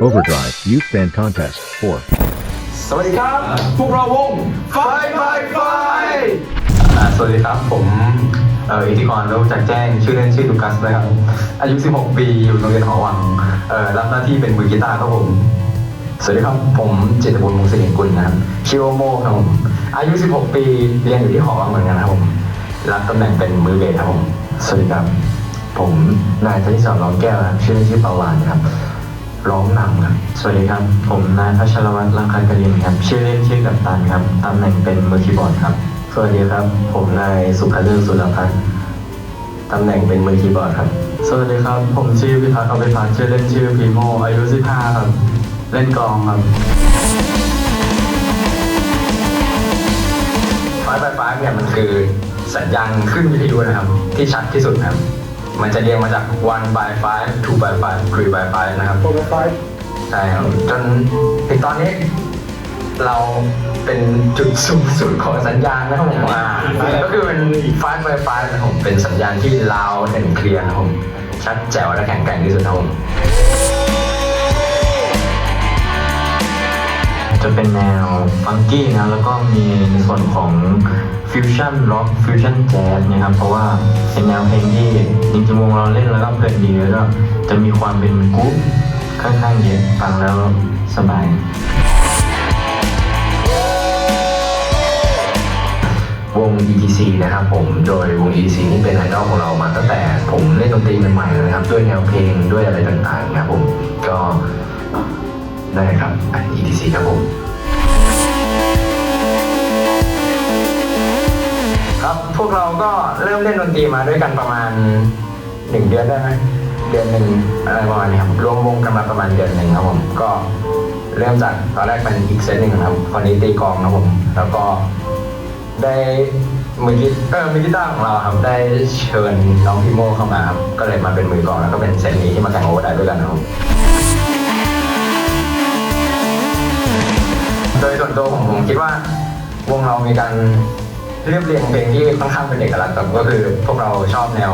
Overdrive Youth Band Contest 4. สวัสดีครับ พวกเราวงไฟไฟไฟสวัสดีครับ ผมเอ่ออิทธิกรรู้จักแจ้งชื่อเล่นชื่อลูกัสนะครับ อายุ 16 ปีอยู่โรงเรียนหอวังเอ่อรับหน้าที่เป็นมือกีตาร์ครับผม สวัสดีครับ ผมเจตบุญมุงสิริกุลนะครับชื่อว่าโมครับผมอายุ 16 ปีเรียนอยู่ที่หอวังเหมือนกันครับผมรับตำแหน่งเป็นมือเบสครับผมสวัสดีครับ ผมนายธนิสรร้องแก้วนะครับชื่อเล่นชื่อปาวานครับ ร้องนำครับ สวัสดีครับ ผมนายพัชรวัตรลังคันกรินครับ ชื่อเล่นชื่อกัปตันครับ ตำแหน่งเป็นมือคีย์บอร์ดครับ สวัสดีครับ ผมนายสุขเลิศสุรพัฒน์ตำแหน่งเป็นมือคีย์บอร์ดครับ สวัสดีครับ ผมชื่อพิพัฒน์อภิพัฒน์ชื่อเล่นชื่อพีโมอายุ 15 ครับ เล่นกลองครับไฟไฟไฟเนี่ยมันคือสัญญาณขึ้นวิทยุนะครับ ที่ชัดที่สุดนะครับ มันจะเรียงมาจาก one by five two by five three by five นะครับ โปรไฟล์ใช่ครับจนถึงตอนนี้ เราเป็นจุดสูงสุดของสัญญาณนะครับผมอ่าก็คือเป็นไฟไฟไฟนะครับผมเป็นสัญญาณที่ลาวเห็นเคลียร์นะครับผมชัดแจ๋วและแข็งแกร่งที่สุดนะครับผม จะเป็นแนวฟังกี้นะแล้วก็มีในส่วนของฟิวชั่นร็อกฟิวชั่นแจ๊สนะครับเพราะว่าเป็นแนวเพลงที่จริงๆวงเราเล่นแล้วก็เพลินดีแล้วก็จะมีความเป็นกรุ๊ปค่อนข้างเยอะฟังแล้วสบาย วง ETC นะครับผม โดยวง ETC นี่เป็นไอดอลของเรามาตั้งแต่ผมเล่นดนตรีใหม่ๆเลยนะครับ ด้วยแนวเพลงด้วยอะไรต่างๆนะครับผมก็ ได้ครับอะ ETC ครับผมครับพวกเราก็เริ่มเล่นดนตรีมาด้วยกันประมาณหนึ่งเดือนได้ไหมเดือนหนึ่งอะไรประมาณนี้ครับรวมวงกันมาประมาณเดือนหนึ่งครับผมก็เริ่มจากตอนแรกเป็นอีกเซตหนึ่งครับคนนี้ตีกองนะครับผมแล้วก็ได้มือกีเออมือกีตาร์ของเราครับได้เชิญน้องพี่โมเข้ามาครับก็เลยมาเป็นมือกองแล้วก็เป็นเซตนี้ที่มาแข่งโอเวอร์ได้ด้วยกันนะครับ โดยส่วนตัวผมผมคิดว่าวงเรามีการเรียบเรียงเพลงที่ค่อนข้างเป็นเอกลักษณ์ครับก็คือ พวกเราชอบแนว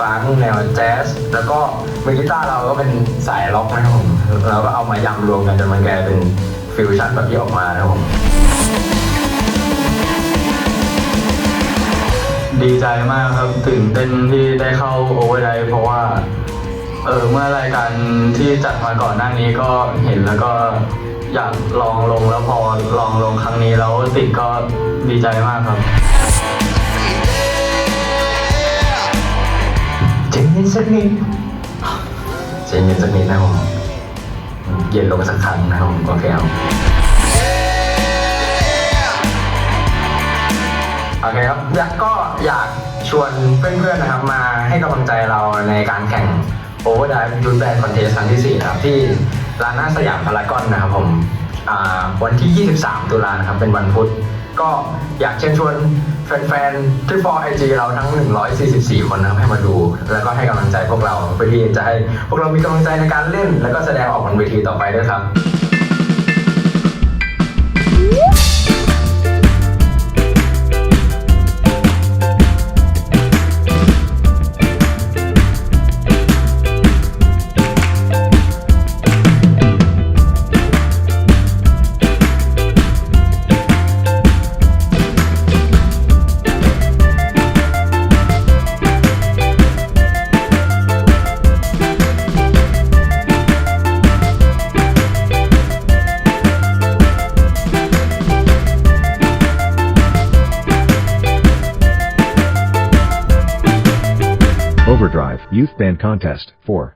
ฟังแนวแจ๊สแล้วก็มือกีตาร์เราก็เป็นสายล็อกนะครับผมแล้วก็เอามายำรวมกันจนมันกลายเป็นฟิวชั่นแบบที่ออกมานะครับผมดีใจมากครับตื่นเต้นที่ได้เข้าโอเวอร์ไดเพราะว่าเออเมื่อรายการที่จัดมาก่อนหน้านี้ก็เห็นแล้วก็ อยากลองลงแล้วพอลองลงครั้งนี้แล้วติดก็ดีใจมากครับเจเย็นสักนิดเจเย็นสักนิดนะครับผมเย็นลงสักครั้งนะครับผมโอเคครับโอเคครับอยากก็อยากชวนเพื่อนๆนะครับมาให้กำลังใจเราในการแข่ง Overdrive Youth Band Contest ครั้งที่4นะครับที่ ลานหน้าสยามพารากอนนะครับผมวันที่ 23 ตุลานะครับ เป็นวันพุธ ก็อยากเชิญชวนแฟนๆที่ฟอร์ไอจีเราทั้ง 144 คนนะครับให้มาดู แล้วก็ให้กำลังใจพวกเราเพื่อที่จะให้พวกเรามีกำลังใจในการเล่น แล้วก็แสดงออกบนเวทีต่อไปด้วยครับ Overdrive Youth Band Contest 4.